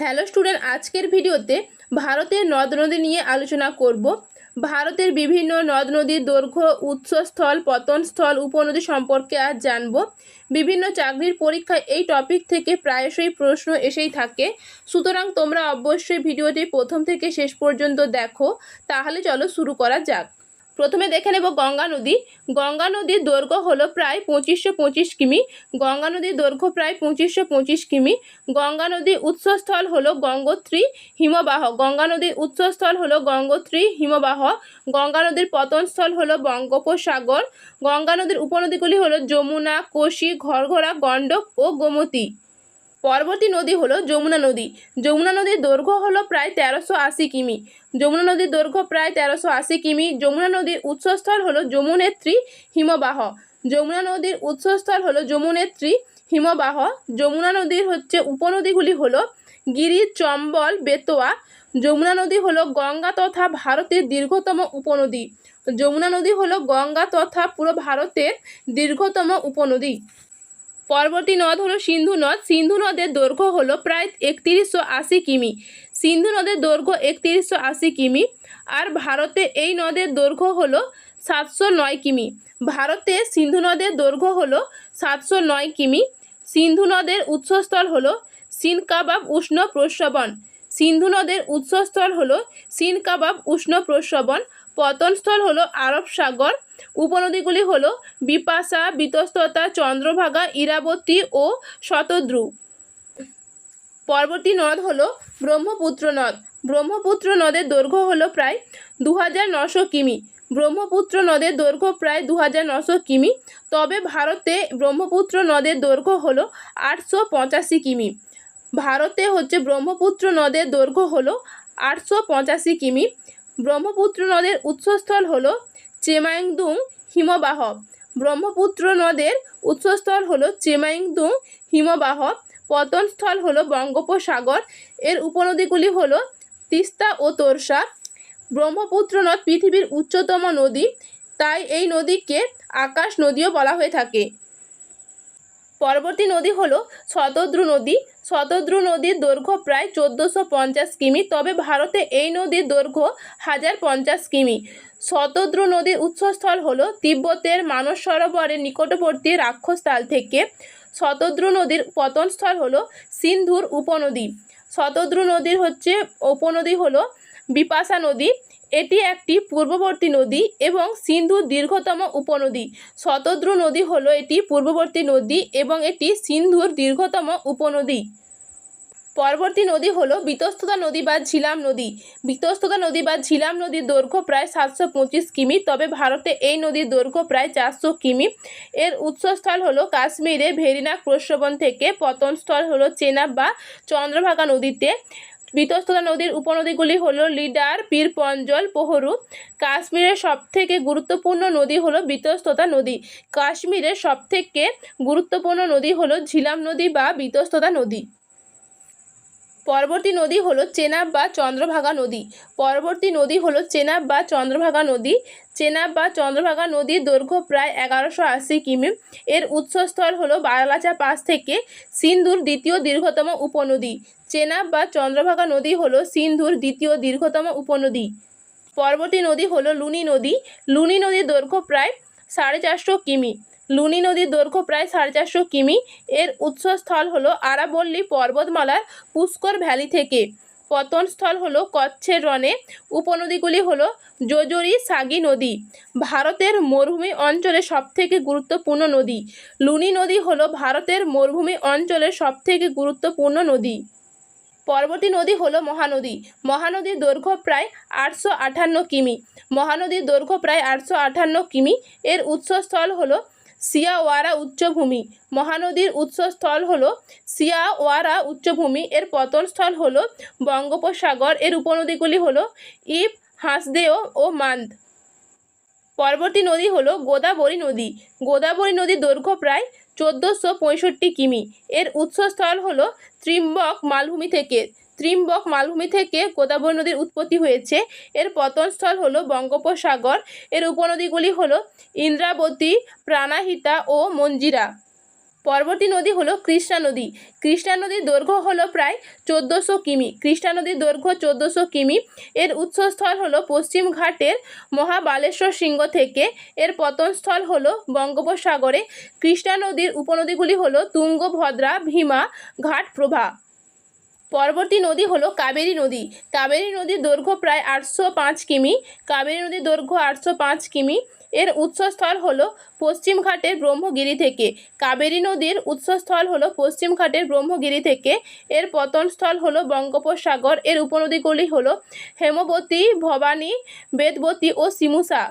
Hello student আজকের ভিডিওতে ভারতের নদ নদী নিয়ে আলোচনা করব। ভারতের বিভিন্ন নদ নদীর দৈর্ঘ্য, উৎসস্থল, পতনস্থল, উপনদী সম্পর্কে আজ জানব। বিভিন্ন চাকরির পরীক্ষায় এই টপিক থেকে প্রায়শই প্রশ্ন এসেই থাকে। সুতরাং তোমরা অবশ্যই ভিডিওটি প্রথম থেকে শেষ পর্যন্ত দেখো। তাহলে চলো শুরু করা যাক। প্রথমে দেখে নেব গঙ্গা নদী। গঙ্গা নদীর দৈর্ঘ্য হলো প্রায় পঁচিশশো পঁচিশ কিমি। গঙ্গা নদীর দৈর্ঘ্য প্রায় পঁচিশশো পঁচিশ কিমি। গঙ্গা নদীর উৎসস্থল হলো গঙ্গোত্রী হিমবাহ। গঙ্গা নদীর উৎসস্থল হলো গঙ্গোত্রী হিমবাহ। গঙ্গা নদীর পতনস্থল হলো বঙ্গোপসাগর। গঙ্গা নদীর উপনদীগুলি হলো যমুনা, কোশি ঘরঘরা গণ্ডক ও গোমতী। পরবর্তী নদী হলো যমুনা নদী। যমুনা নদীর দৈর্ঘ্য হলো প্রায় তেরোশো আশি কিমি। যমুনা নদীর দৈর্ঘ্য প্রায় তেরোশো আশি কিমি। যমুনা নদীর উৎসস্থল হলো যমুনেত্রী হিমবাহ। যমুনা নদীর উৎসস্থল হলো যমুনেত্রী হিমবাহ। যমুনা নদীর হচ্ছে উপনদীগুলি হলো গিরি, চম্বল, বেতোয়া। যমুনা নদী হলো গঙ্গা তথা ভারতের দীর্ঘতম উপনদী। যমুনা নদী হলো গঙ্গা তথা পুরো ভারতের দীর্ঘতম উপনদী। পরবর্তী নদ হলো সিন্ধু নদ। সিন্ধু নদের দৈর্ঘ্য হলো প্রায় একত্রিশশো আশি কিমি। সিন্ধু নদের দৈর্ঘ্য একত্রিশশো আশি কিমি। আর ভারতে এই নদের দৈর্ঘ্য হলো সাতশো নয় কিমি। ভারতে সিন্ধু নদের দৈর্ঘ্য হলো সাতশো নয় কিমি। সিন্ধু নদের উৎসস্থল হলো সিন কাবাব উষ্ণ প্রস্রবণ। সিন্ধু নদের উৎসস্থল হলো সিন কাবাব উষ্ণ প্রস্রবণ। পতনস্থল হলো আরব সাগর। উপনদীগুলি হল বিপাশা, বিতস্ততা, চন্দ্রভাগা, ইরাবতী ও শতদ্রু। পরবর্তী নদ হলো ব্রহ্মপুত্র নদ। ব্রহ্মপুত্র নদের দৈর্ঘ্য হলো প্রায় দু কিমি। ব্রহ্মপুত্র নদের দৈর্ঘ্য প্রায় দু কিমি। তবে ভারতে ব্রহ্মপুত্র নদের দৈর্ঘ্য হল আটশো পঁচাশি কিমি। ভারতে হচ্ছে ব্রহ্মপুত্র নদের দৈর্ঘ্য হল আটশো পঁচাশি কিমি। ব্রহ্মপুত্র নদের উৎসস্থল হল চেমাইংদুং হিমবাহ। ব্রহ্মপুত্র নদের উৎসস্থল হল চেমাইংদুং হিমবাহ। পতনস্থল হল বঙ্গোপসাগর। এর উপনদীগুলি হল তিস্তা ও তোরসা। ব্রহ্মপুত্র নদ পৃথিবীর উচ্চতম নদী। তাই এই নদীকে আকাশ নদীও বলা হয়ে থাকে। পরবর্তী নদী হল শতদ্রু নদী। শতদ্রু নদীর দৈর্ঘ্য প্রায় চোদ্দোশো পঞ্চাশ কিমি, তবে ভারতে এই নদীর দৈর্ঘ্য হাজার পঞ্চাশ কিমি। শতদ্রু নদীর উৎসস্থল হলো তিব্বতের মানস সরোবরের নিকটবর্তী রাক্ষসতাল থেকে। শতদ্রু নদীর পতনস্থল হল সিন্ধুর উপনদী। শতদ্রু নদীর হচ্ছে, উপনদী হলো বিপাশা নদী। এটি একটি পূর্ববর্তী নদী এবং সিন্ধুর দীর্ঘতম উপনদী। শতদ্রু নদী হল এটি পূর্ববর্তী নদী এবং এটি সিন্ধুর দীর্ঘতম উপনদী। পরবর্তী নদী হলো বিতস্ততা নদী বা ঝিলাম নদী। বিতস্ততা নদী বা ঝিলাম নদীর দৈর্ঘ্য প্রায় সাতশো পঁচিশ কিমি, তবে ভারতে এই নদীর দৈর্ঘ্য প্রায় চারশো কিমি। এর উৎসস্থল হলো কাশ্মীরে ভেরিনাক প্রশ্রবণ থেকে, পতনস্থল হলো চেনাব বা চন্দ্রভাগা নদীতে। বিতস্ততা নদীর উপনদীগুলি হল লিডার, পীরপঞ্জল, পোহরু। কাশ্মীরের সবথেকে গুরুত্বপূর্ণ নদী হল বিতস্ততা নদী। কাশ্মীরের সবথেকে গুরুত্বপূর্ণ নদী হল ঝিলাম নদী বা বিতস্ততা নদী। পরবর্তী নদী হলো চেনাব বা চন্দ্রভাগা নদী। পরবর্তী নদী হলো চেনাব বা চন্দ্রভাগা নদী। চেনাব বা চন্দ্রভাগা নদীর দৈর্ঘ্য প্রায় এগারোশো আশি কিমি। এর উৎসস্থল হলো বারালাচা পাস থেকে সিন্ধুর দ্বিতীয় দীর্ঘতম উপনদী। চেনাব বা চন্দ্রভাগা নদী হলো সিন্ধুর দ্বিতীয় দীর্ঘতম উপনদী। পরবর্তী নদী হলো লুনি নদী। লুনি নদীর দৈর্ঘ্য প্রায় সাড়ে চারশো কিমি। লুনি নদীর দৈর্ঘ্য প্রায় সাড়ে চারশো কিমি। এর উৎসস্থল হল আরাবল্লী পর্বতমালার পুষ্কর ভ্যালি থেকে। পতনস্থল হল কচ্ছের রনে উপনদীগুলি হল যোজরি সাগি নদী। ভারতের মরুভূমি অঞ্চলের সবথেকে গুরুত্বপূর্ণ নদী। লুনি নদী হল ভারতের মরুভূমি অঞ্চলের সবথেকে গুরুত্বপূর্ণ নদী। পরবর্তী নদী হলো মহানদী। মহানদীর দৈর্ঘ্য প্রায় আটশো আটান্ন কিমি। মহানদীর দৈর্ঘ্য প্রায় আটশো আটান্ন কিমি। এর উৎসস্থল হলো সিয়াওয়ারা উচ্চভূমি। মহানদীর উৎসস্থল হলো সিয়াওয়ারা উচ্চভূমি। এর পতনস্থল হলো বঙ্গোপসাগর। এর উপনদীগুলি হলো ইব, হাঁসদেও ও মান্দ। পরবর্তী নদী হলো গোদাবরী নদী। গোদাবরী নদীর দৈর্ঘ্য প্রায় চোদ্দোশো পঁয়ষট্টি কিমি। এর উৎসস্থল হল ত্রিম্বক মালভূমি থেকে। ত্রিম্বক মালভূমি থেকে গোদাবরী নদীর উৎপত্তি হয়েছে। এর পতনস্থল হল বঙ্গোপসাগর। এর উপনদীগুলি হল ইন্দ্রাবতী, প্রাণাহিতা ও মঞ্জিরা। পরবর্তী নদী হলো কৃষ্ণা নদী। কৃষ্ণা নদীর দৈর্ঘ্য হলো প্রায় চোদ্দোশো কিমি। কৃষ্ণা নদীর দৈর্ঘ্য চোদ্দোশো কিমি। এর উৎসস্থল হলো পশ্চিম ঘাটের মহাবালেশ্বর শৃঙ্গ থেকে। এর পতনস্থল হলো বঙ্গোপসাগরে। কৃষ্ণা নদীর উপনদীগুলি হলো তুঙ্গভদ্রা, ভীমা, ঘাটপ্রভা। পরবর্তী নদী হলো কাবেরী নদী। কাবেরী নদীর দৈর্ঘ্য প্রায় আটশো পাঁচ কিমি। কাবেরী নদীর দৈর্ঘ্য আটশো পাঁচ কিমি। এর উৎসস্থল হলো পশ্চিমঘাটের ব্রহ্মগিরি থেকে। কাবেরী নদীর উৎসস্থল হলো পশ্চিমঘাটের ব্রহ্মগিরি থেকে। এর পতনস্থল হলো বঙ্গোপসাগর। এর উপনদীগুলি হলো হেমবতী, ভবানী, বেদবতী ও সিমুসা।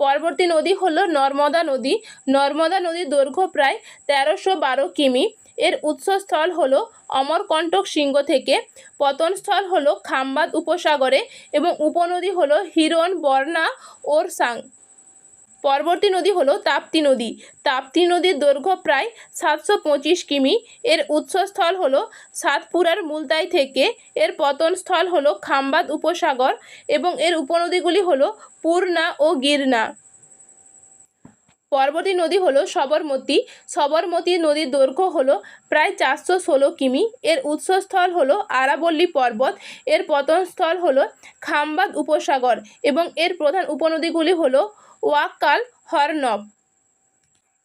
পরবর্তী নদী হলো নর্মদা নদী। নর্মদা নদীর দৈর্ঘ্য প্রায় তেরোশো বারো কিমি। এর উৎসস্থল হলো অমরকণ্টক শৃঙ্গ থেকে। পতনস্থল হলো খাম্বাদ উপসাগরে এবং উপনদী হলো হিরণ, বর্ণা, ওরসাং। পরবর্তী নদী হলো তাপ্তি নদী। তাপ্তি নদীর দৈর্ঘ্য প্রায় সাতশো পঁচিশ কিমি। এর উৎসস্থল হলো সাতপুরার মুলতাই থেকে। এর পতনস্থল হলো খাম্বাদ উপসাগর এবং এর উপনদীগুলি হলো পূর্ণা ও গিরনা। পরবর্তী নদী হলো সবরমতী। সবরমতী নদীর দৈর্ঘ্য হলো প্রায় চারশো ষোলো কিমি। এর উৎসস্থল হলো আরাবল্লী পর্বত। এর পতনস্থল হলো খাম্বাদ উপসাগর এবং এর প্রধান উপনদীগুলি হলো ওয়াক্কাল হরনব।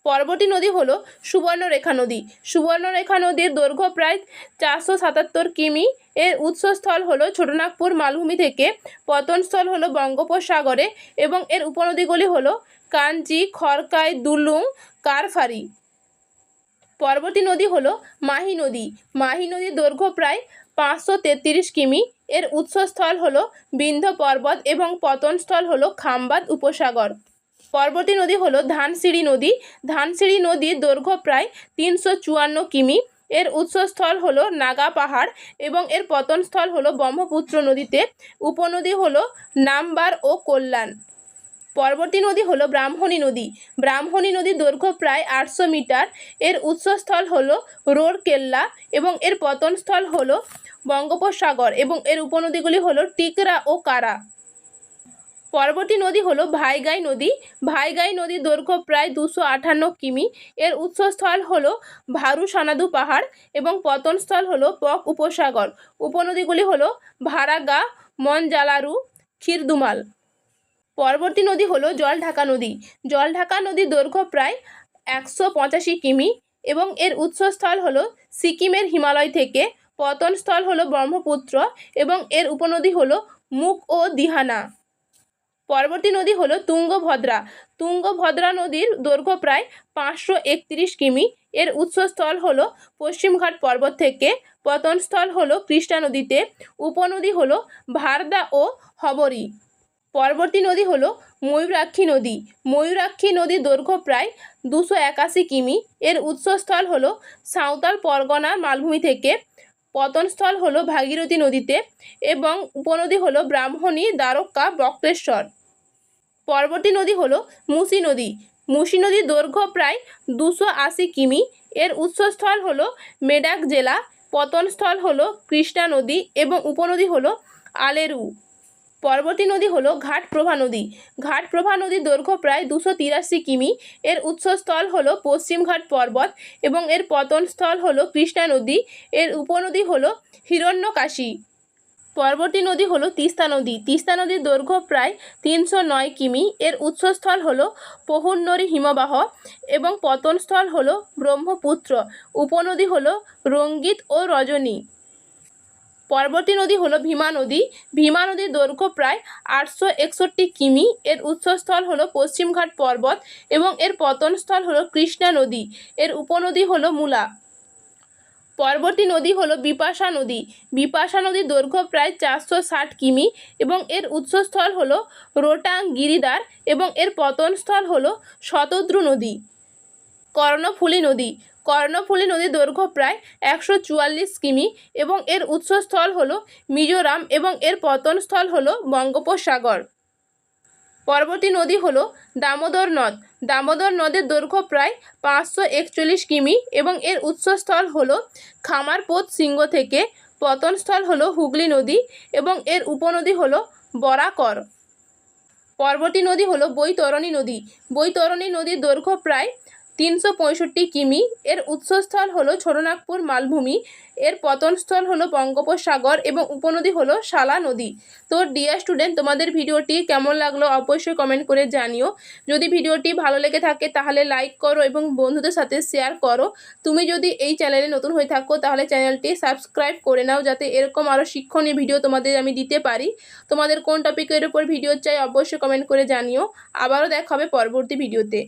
পরবর্তী নদী হলো সুবর্ণরেখা নদী। সুবর্ণরেখা নদীর দৈর্ঘ্য প্রায় চারশো সাতাত্তর কিমি। এর উৎসস্থল হলো ছোটনাগপুর মালভূমি থেকে। পতনস্থল হলো বঙ্গোপসাগরে এবং এর উপনদীগুলি হল কাঞ্চি খড়কাই, দুলুং, কারফারি। পরবর্তী নদী হলো মাহি নদী। মাহি নদীর দৈর্ঘ্য প্রায় পাঁচশো তেত্রিশ কিমি। এর উৎসস্থল হল বিন্ধ্য পর্বত এবং পতনস্থল হল খাম্বাদ উপসাগর। পর্বতী নদী হল ধানসিঁড়ি নদী। ধানসিঁড়ি নদীর দৈর্ঘ্য প্রায় তিনশো চুয়ান্ন কিমি। এর উৎসস্থল হলো নাগা পাহাড় এবং এর পতনস্থল হলো ব্রহ্মপুত্র নদীতে। উপনদী হলো নামবার ও কল্যাণ। পরবর্তী নদী হলো ব্রাহ্মণী নদী। ব্রাহ্মণী নদীর দৈর্ঘ্য প্রায় আটশো মিটার। এর উৎসস্থল হলো রোড়কেল্লা এবং এর পতনস্থল হলো বঙ্গোপসাগর এবং এর উপনদীগুলি হলো টিকরা ও কারা। পরবর্তী নদী হলো ভাইগাই নদী। ভাইগাই নদীর দৈর্ঘ্য প্রায় দুশো আটান্ন কিমি। এর উৎসস্থল হলো ভারু সানাদু পাহাড় এবং পতনস্থল হলো পক উপসাগর। উপনদীগুলি হলো ভারাগা মনজালারু ক্ষীরদুমাল। পরবর্তী নদী হলো জলঢাকা নদী। জলঢাকা নদীর দৈর্ঘ্য প্রায় একশো পঁচাশি কিমি এবং এর উৎসস্থল হলো সিকিমের হিমালয় থেকে। পতনস্থল হলো ব্রহ্মপুত্র এবং এর উপনদী হলো মুখ ও দিহানা। পরবর্তী নদী হলো তুঙ্গভদ্রা। তুঙ্গভদ্রা নদীর দৈর্ঘ্য প্রায় পাঁচশো একত্রিশ কিমি। এর উৎসস্থল হলো পশ্চিমঘাট পর্বত থেকে। পতনস্থল হলো কৃষ্ণা নদীতে। উপনদী হলো ভারদা ও হবরী। পরবর্তী নদী হলো ময়ূরাক্ষী নদী। ময়ূরাক্ষী নদীর দৈর্ঘ্য প্রায় দুশো একাশি কিমি। এর উৎসস্থল হলো সাঁওতাল পরগনার মালভূমি থেকে। পতনস্থল হলো ভাগীরথী নদীতে এবং উপনদী হলো ব্রাহ্মণী দ্বারকা বক্রেশ্বর। পরবর্তী নদী হলো মুসি নদী। মুসি নদীর দৈর্ঘ্য প্রায় দুশো আশি কিমি। এর উৎসস্থল হলো মেডাক জেলা। পতনস্থল হলো কৃষ্ণা নদী এবং উপনদী হলো আলেরু। পরবর্তী নদী হলো ঘাটপ্রভা নদী। ঘাটপ্রভা নদীর দৈর্ঘ্য প্রায় দুশো তিরাশি কিমি। এর উৎসস্থল হলো পশ্চিমঘাট পর্বত এবং এর পতনস্থল হলো কৃষ্ণা নদী। এর উপনদী হলো হিরণ্যকাশী। পরবর্তী নদী হলো তিস্তা নদী। তিস্তা নদীর দৈর্ঘ্য প্রায় তিনশো নয় কিমি। এর উৎসস্থল হলো পহুন্নরী হিমবাহ এবং পতনস্থল হলো ব্রহ্মপুত্র। উপনদী হলো রঙ্গিত ও রজনী। পরবর্তী নদী হলো ভীমা নদী। ভীমা নদীর দৈর্ঘ্য প্রায় আটশো একষট্টি কিমি। এর উৎসস্থল হলো পশ্চিমঘাট পর্বত এবং এর পতনস্থল হলো কৃষ্ণা নদী। এর উপনদী হলো মূলা। পরবর্তী নদী হলো বিপাশা নদী। বিপাশা নদীর দৈর্ঘ্য প্রায় চারশো ষাট কিমি এবং এর উৎসস্থল হলো রোটাং গিরিদার এবং এর পতনস্থল হলো শতদ্রু নদী। কর্ণফুলী নদী। কর্ণফুলী নদীর দৈর্ঘ্য প্রায় একশো চুয়াল্লিশ কিমি এবং এর উৎসস্থল হল মিজোরাম এবং এর পতনস্থল হল বঙ্গোপসাগর। পরবর্তী নদী হল দামোদর নদ। দামোদর নদের দৈর্ঘ্য প্রায় পাঁচশো একচল্লিশ কিমি এবং এর উৎসস্থল হল খামারপোত সিংহ থেকে। পতনস্থল হল হুগলি নদী এবং এর উপনদী হল বরাকর। পরবর্তী নদী হল বৈতরণী নদী। বৈতরণী নদীর দৈর্ঘ্য প্রায় তিনশো পঁয়ষট্টি কিমি। এর উৎসস্থল হলো ছোটনাগপুর মালভূমি। এর পতনস্থল হলো বঙ্গোপসাগর এবং উপনদী হলো শালা নদী। তো ডিয়ার স্টুডেন্ট তোমাদের ভিডিওটি কেমন লাগল অবশ্যই কমেন্ট করে জানিও। যদি ভিডিওটি ভালো লেগে থাকে তাহলে লাইক করো এবং বন্ধুদের সাথে শেয়ার করো। তুমি যদি এই চ্যানেলে নতুন হয়ে থাকো তাহলে চ্যানেলটি সাবস্ক্রাইব করে নাও যাতে এরকম আরও শিক্ষণীয় ভিডিও তোমাদের আমি দিতে পারি। তোমাদের কোন টপিকের উপর ভিডিও চাই অবশ্যই কমেন্ট করে জানিও। আবারও দেখা হবে পরবর্তী ভিডিওতে